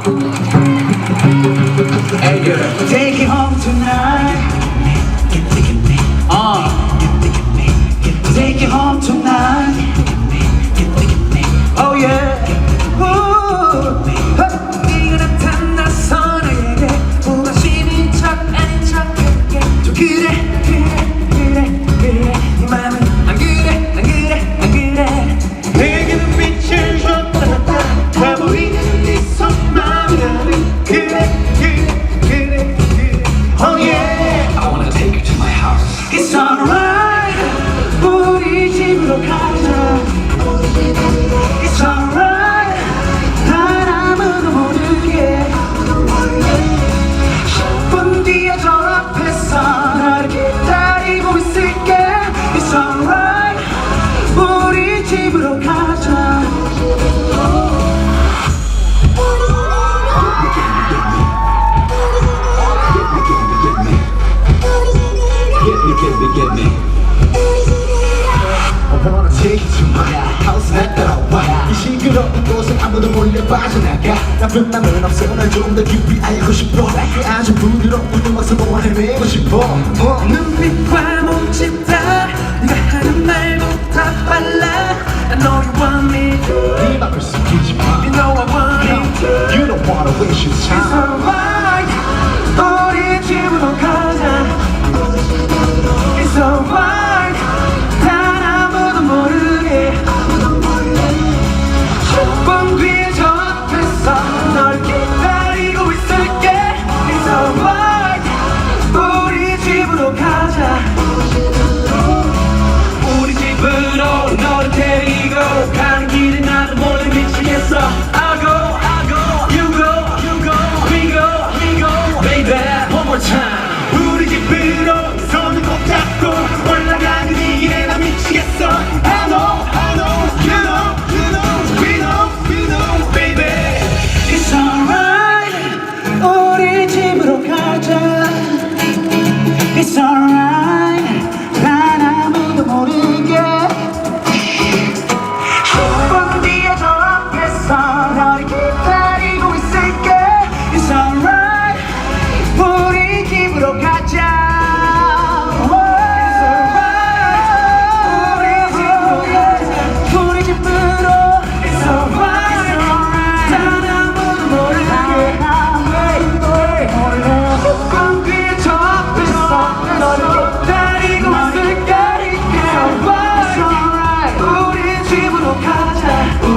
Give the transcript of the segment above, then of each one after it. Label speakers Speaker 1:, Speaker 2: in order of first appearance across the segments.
Speaker 1: Hey girl, take
Speaker 2: 빠져나가. 나쁜 맘은 없어. 날 조금 더 깊이 알고 싶어. 아주 부드럽고 음악서도 뭐 헤매고 싶어. 어.
Speaker 1: 눈빛과 몸짓 다 네가 하는 말보다 빨라. I know you want me
Speaker 2: 네 맘을 숨기지 마.
Speaker 1: You know I want it.
Speaker 2: You don't wanna waste your time.
Speaker 1: It's
Speaker 2: 말
Speaker 1: 어린 집으로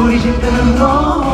Speaker 1: 우리 집들은 너무